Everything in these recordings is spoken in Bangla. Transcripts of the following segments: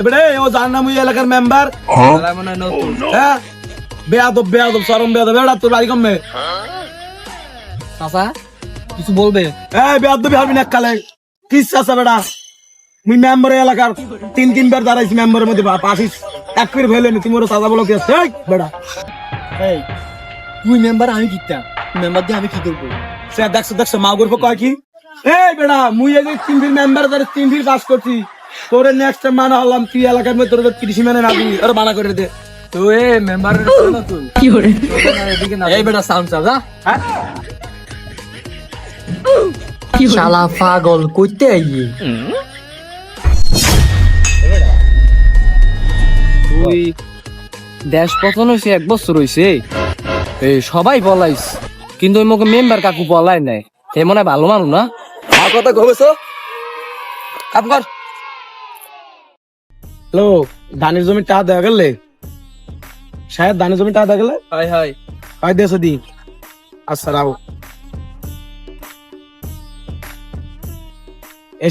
এবারে ও জান না মুই এলাকার মেম্বার মনে হয় নতুন। হ্যাঁ। বেয়াদব বেয়াদব সরম বেয়াদব। এবার তোর বাড়ি কমবে। চাচা কিছু বলবে? এই বেয়াদবি হবি না কালে কিস আছে বেটা? মুই মেম্বার এলাকার তিন তিনবার দাঁড়াইছি মেম্বারের মধ্যে। পাঠিস এক করে ফেলে নি। তুমি ওর সাদা বলো কি আছে? বেটা। এই তুই মেম্বার আমি কিতা মেম্বার দিয়ে আমি কি করব? সে দেখছ দেখছ মা গর্ব কয় কি? এই বেটা মুই এই তিন দিন মেম্বার ধরে তিন দিন পাস করছি। তোরে নেক্সট টাইম মানা হলাম তুই এলাকার মধ্যে তোর কৃষি মানে না দিবি আর মানা করে দে। তো এ মেম্বার নতুন কি করে? এই বেটা সাউন্ড চাচা হ্যাঁ? শালা পাগল কইতে আইয়ে তুই দেশ পতন হয়েছে এক বছর হয়েছে এই সবাই বলাইস কিন্তু ওই মুখে মেম্বার কাকু বলাই নাই। এ মনে হয় ভালো মানুষ না? আর কথা কবেছো কাম কর। হ্যালো ধানের জমি দেওয়া গেলে? সাহেব ধানের জমি দেওয়া গেলে? হাই হাই দেশো দি আচ্ছা রাও এ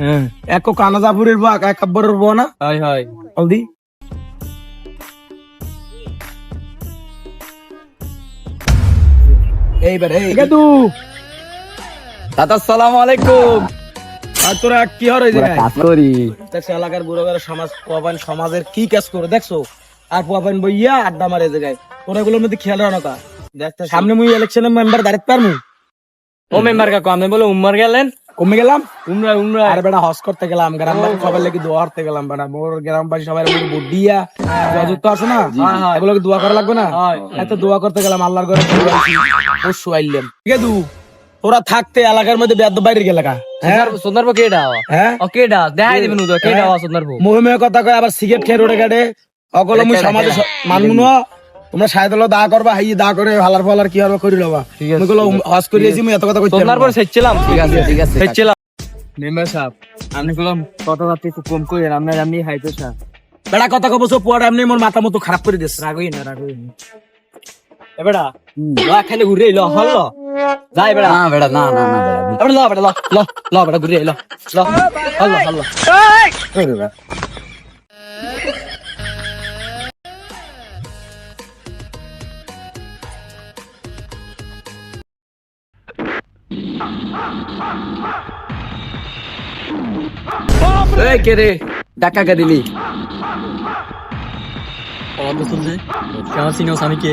হ্যাঁ। এক কানা জাফরের বা এক কাব্বরের বউ না? হাই হাই হলদি এইবার এই। তু দাদা সালাম আলাইকুম। আর তোরা কি হরে যে কাজ করি দেখছ এলাকার বুড়ো বুড়ো সমাজ পোয়াপান সমাজের কি কাজ করে দেখছ? আর পোয়াপান বইয়া আড্ডা মারে জায়গায়। তোরা এগুলোর মধ্যে খেয়াল রাখো না সামনে মুই ইলেকশনের মেম্বার দাঁড়াতে পারমু? ও মেম্বার কাকু আমি বলে উম্মার গেলেন। কমে গেলাম? উমরা উমরা। আর বেটা হস করতে গেলাম গ্রামবাসী সবাই লাগি দোয়া করতে গেলাম বেটা। মোর গ্রামবাসী সবাই লাগি ভোট দিয়া যুক্ত আছে না এগুলোকে দোয়া করা লাগবে না? হয়। এত দোয়া করতে গেলাম আল্লাহর ঘরে আইলাম। ঠিক আছে তোরা থাকতে এলাকার মধ্যে বেদ বাইরের এলাকা হ্যাঁ? সুন্দরবো কেডা হ্যাঁ? ও কেডা দেখাই দিবেন উদয় কেডা সুন্দরবো? মহিমে কথা কয় আবার সিগারেট খেয়ে রোডে কাটে অকল মুই সমাজে মানবো না তোমরা সাহেদ হলো দা করবা হাই দা করে হালার ফালার কি হবে করি লবা। ঠিক আছে। মুই গুলো হস করিয়েছি মুই এত কথা কইতে সুন্দরবো সেচ্ছিলাম। ঠিক আছে ঠিক আছে সেচ্ছিলাম। মেম্বার সাহেব আমি কথাবার্তা একটু কম করে আপনার আমি হাই প্রেশার বেটা কথা কবো সব পুয়াটা এমনি মোর মাথা মতো খারাপ করে দিস রাগই না রাগই না খালি ঘুরে ল হল। ল যাই বেড়া না বেটা না না না এবেড়া ল বেড়া ল ল ল বেড়া ঘুরে ল ল হল হল এই কে রে ডাকা কে দিলি অন্য শুনছে কেমন চিনোস আমি কে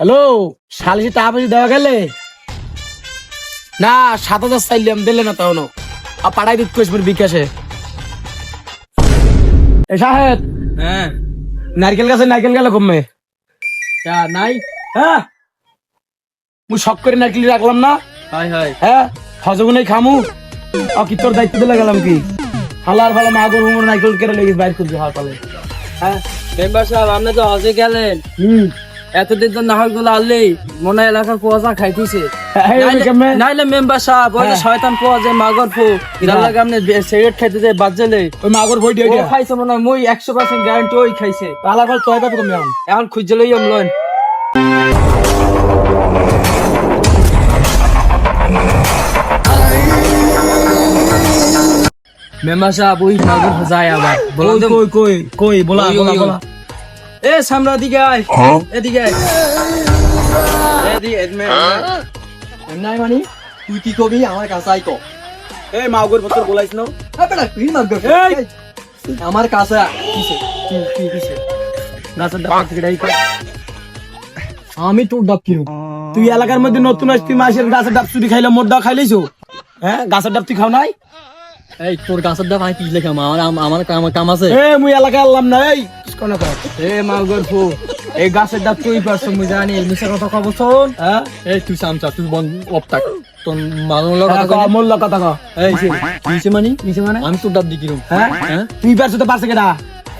হ্যালো সালিশি টাকা পয়সা দেওয়া গেলে? না সাত হাজার চাইলাম দিলে না তখন আর পাঠাই দিত কইস বিকাশে। এ সাহেব হ্যাঁ। নারকেল গাছে নারকেল গেলে কমবে নাই। হ্যাঁ? মুই শখ করে নারকেল রাখলাম না। হাই হাই হ্যাঁ হজগুনে খামু। ও কি তোর দায়িত্ব দিলে গেলাম কি? হালার ভালো মা গরু মোর নারকেল কেটে লেগেছে বাইর করতে হাওয়া পালে। হ্যাঁ মেম্বার সাহেব আপনি তো হজে গেলেন। হুম। এতদিন তো নাহলগুলো আনলেই মনে এলাকার কুয়াশা খাইতেছে? নাইলে মেম্বার সাহেব ওই যে হ্যাঁ। শয়তান পোয়া যায় মাগর ফু যার লাগে সিগারেট খাইতে যায় বাজলে ওই মাগর বই দিয়ে খাইছে মনে মই একশো পার্সেন্ট গ্যারান্টি ওই খাইছে। হালার ভালো তয় পাবো কমে এখন খুঁজে লই লইন মেম্বার সাহেব ওই মাগর যায় আবার। কই কই কই বলা বলা বলা। এ সামরা দিকে আয়। এদিকে আয়। এদিকে নাই মানে তুই কি কবি? আমার কাছে আই কো। এই মাগর পত্র বলাইছ না। বেটা মার এই! আমার কাছে কিসে কি কি কিসে গাছের ডাব থেকে ডাই আমি তোর ডাব কিনো। তুই এলাকার মধ্যে নতুন আসতি মাসের গাছের ডাব চুরি খাইলে মোর ডাব খাইলেছো হ্যাঁ গাছের ডাব তুই খাও নাই? এই তোর গাছের আমি পিছলে খাম আমার আমার কাম কাম আছে। এ মুই এলাকায় আনলাম না এই। কোন এ মাগর ফু এই গাছের ডাব তুই পারছ মুই জানি মিশা কথা কব শোন। হ্যাঁ? এই তুই সামচা তুই বন অপ তোর কথা মোর লগ কথা এই নিচে মানি? নিচে মানে? আমি তোর ডাব দি কিরম হ্যাঁ? হ্যাঁ? তুই পারছ তো পারছে কেডা?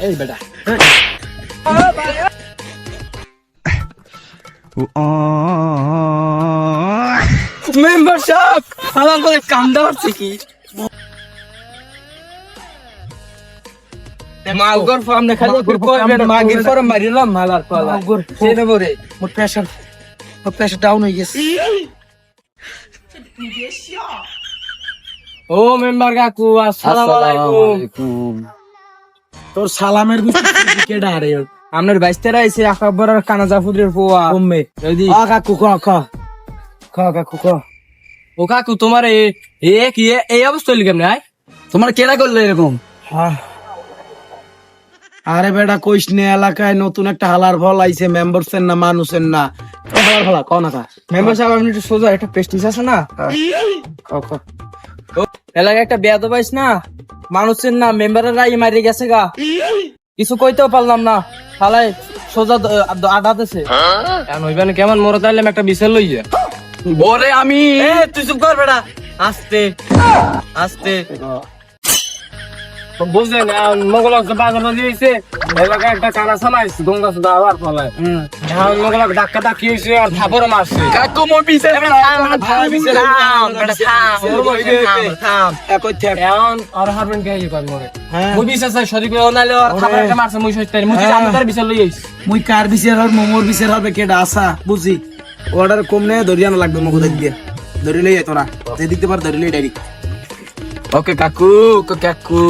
এই বেটা। মেম্বার সাহেব আমার করে কান্দা হচ্ছে কি? মালগর ফার্ম দেখা যায় মাগির পর মারিলাম মালার পালা। সেই দেবো রে more pressure more pressure down হয়ে গেছে। ও মেম্বার কাকু আসসালামু আলাইকুম। তোর সালামের কে ডারে আপনার বাইস্তেরা আইছে আকাবর আর কানাজা ফুদের পোয়া। কমবে যদি আ কাকু ক ক। ক কাকু ক। ও কাকু তোমার এ এ কি এই অবস্থা হইল কেমনে আয় তোমার কেনা করল এরকম? হ্যাঁ। আরে বেটা কইস নে এলাকায় নতুন একটা হালার ফল আইছে মেম্বারসের না মানুষের না। হালার ফলা ক না কা মেম্বার সাহেব আপনি একটু সোজা একটা পেস্টিস আছে না? ক ক এলাকায় একটা বেয়া তো পাইস না মানুষের না মেম্বারের রাই মারি গেছে গা। কিছু কইতেও পারলাম না। খালাই সোজা আটাতেছে এখন হইবেন কেমন মোর তাইলাম একটা বিশাল লইয়া বরে আমি! এ তুই চুপ কর বেটা। আস্তে। আস্তে। বুঝলেন মঙ্গল বাজার দিয়েছে এলাকায় একটা কানা সামাইছে গঙ্গা সুদা আবার ফলায় এখন মঙ্গল ধাক্কা ধাক্কি হয়েছে আর থাপর মারছে। কাকু মো পিছে এখন আর হারবেন কে ইয়ে কর মোরে? হ্যাঁ। মুই বিচার চাই সরি করে নাইলে আর একটা মারছে মুই সইতে মুই হ্যাঁ। আমি তার বিচার লই আইছি। মুই কার বিচার হর মোমোর বিচার হবে কেডা আসা বুঝি? অর্ডার কম নে ধরিয়ানো লাগবে মগু দেখ দিয়ে ধরি লই তোরা। যে দিতে পার ধরি লই ডাইরেক্ট ওকে কাকু ওকে কাকু।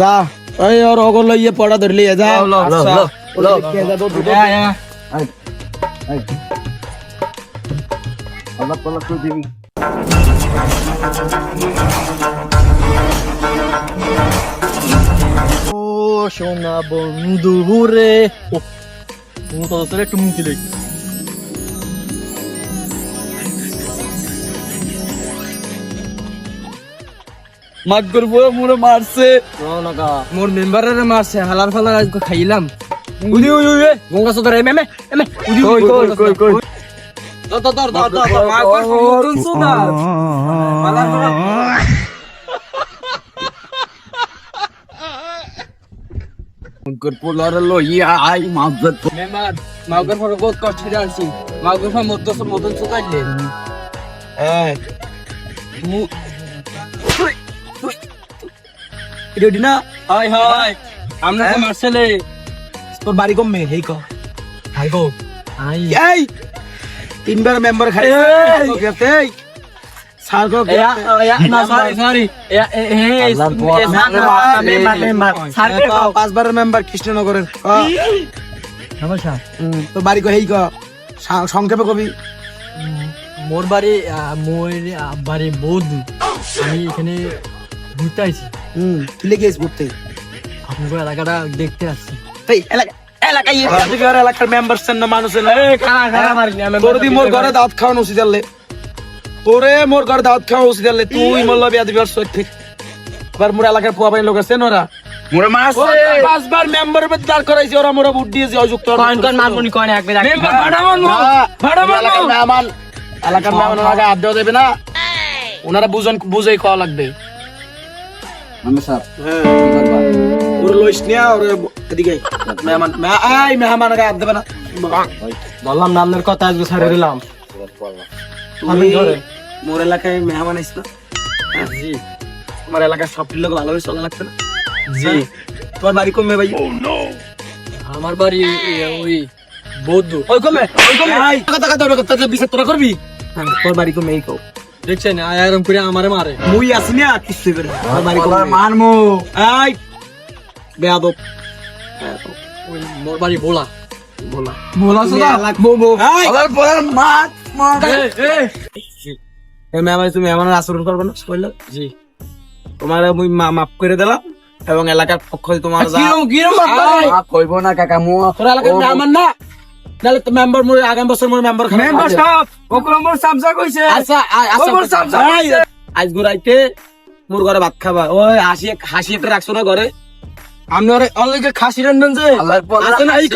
যা ওই ওর অগর লইয়ে পড়া ধরি লইয়া যা লো, লো, লো, ও সোনা বন্ধু রে। ও তুমি তো তোর একটু মুখি লই মাত করব মোরে মারছে। মোর মেম্বারের মারছে হালার ফালার আজকে খাইলাম? উদি উই উই গঙ্গা সদর এমে এমে এমে। উদি কই, কই, কই, কই। দর দর দর দর দর মা মতন সুদা হালার ফালার। মেম্বার মাগর বহুত কষ্ট আনছি। মাগর ফটো মত মতন সুদাইলে হ্যাঁ। রেডি না? Hi hi. আমরা তো মারছেলে তোর বাড়ি কমবে হেই ক। High go. আই এই! তিনবার মেম্বার খাই এই! স্যার কো না সরি সরি পাঁচবারের মেম্বার কৃষ্ণনগরের। নমস্কার। তোর বাড়ি কো হেই ক। সংক্ষেপে কবি। মোর বাড়ি মোর বাড়ি বৌদ্ধ আমি এখানে ঘুরতে আইছি। হুম কি লেগেছ ঘুরতে। আপনাদের এলাকাটা দেখতে আসছি। এই এলাকা এলাকায় এলাকার মেম্বার না মানুষের না তোর দি মোর ঘরে দাওয়াত খাওয়ানো উচিত তোরে মোর ঘরে দাওয়াত খাওয়া উচিত তুই মোর লবি আদি বার সত্যি এবার মোর এলাকার পোয়া বাইন লোক আছে নরা মোরে মাস পাঁচবার মেম্বার পে দাঁড় করাইছে। ওরা মোরা ভোট দিয়েছে অযুক্ত কয়েন কয়েন মারবনি কয়েন এক মেম্বার ভাড়া মানবো ভাড়া মানবো মেহমান এলাকার মেহমান আগে হাত দেওয়া না। ওনারা বুঝন বুঝেই খাওয়া লাগবে। হ্যাঁ। ওর লইস নিয়া ওর এদিকে মেহমান মে- মেহমান আগে দেবে না। বললাম না কথা আজকে ছাড়ে দিলাম। তুমি মোর এলাকায় মেহমান আইস না। জি। তোমার এলাকার সব লোক ভালোভাবে চলা লাগবে না। জি। তোমার বাড়ি কমবে ভাই? আমার বাড়ি ওই বৌদ্ধ। ওই কমে ওই কমে কথা বিচার তোরা করবি? তোর বাড়ি কমে এই কও। দেখছেন আয়ারম করে আমারে মারে। মুই আসি না কিছু করে। মারমু বেয়াদব। ওই মোর বাড়ি সুদা মাত মাত। তুমি আচরণ করবে না জি। তোমার মুই মাফ করে দিলাম এবং এলাকার পক্ষ তোমার? কইব না কাকা মু মেম্বার না। নাহলে তো মেম্বার মোর আগামী বছর মোর মেম্বার মেম্বার সাহেব ওকরমর সামসা কইছে। আচ্ছা আচ্ছা ওমর সাহেব, আজ ঘুরাইতে মোর ঘরে ভাত খাবা। ওই হাসি হাসি একটা রাখছো না ঘরে? আপনার অনলাইনে খাসি রান্ধন যে আছে না এই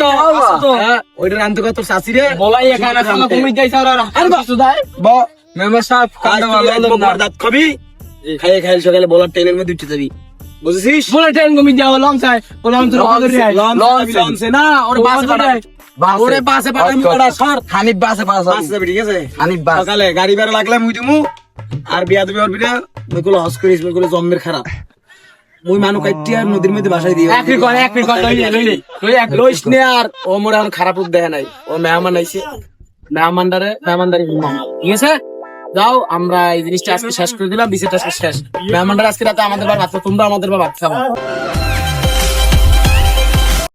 ওইটা রান্ধতে কত শাশি রে? বলাই এখানে খানা কমি যাইছে আর আর কিছু দাই ব মেম্বার সাহেব কান্দা ভালো দাঁত খাবি। খাইয়ে খাইয়ে সকালে বলার ট্রেনের মধ্যে উঠে যাবি। বুঝেছিস? বলে ট্রেন কমি যাও লং চাই ও তো রকম করে আই লঞ্চ লঞ্চ না ওর ওর বাসে। ওরে বাসে পাঠাবি সর। হানিফ বাসে পাস বাসে যাবি ঠিক আছে? হানিফ বাস। সকালে গাড়ি ভাড়া লাগলে মুই দিমু আর বিয়া দিবি ওর বিয়া হস করিস মুই জম্মের খারাপ। মুই মানু কাইটি আর নদীর মধ্যে বাসায় দিও এক মিনিট এক মিনিট লই লই লই এক লইস নে আর ও মোর এখন খারাপ রূপ দেখে নাই। ও মেহমান আইছে। মেহমানদারে মেহমানদারি ঠিক আছে? যাও আমরা এই জিনিসটা আজকে শেষ করে দিলাম আজকে শেষ। মেহমানদার আজকে রাতে আমাদের খাও, তোমরা আমাদের ভাত খাব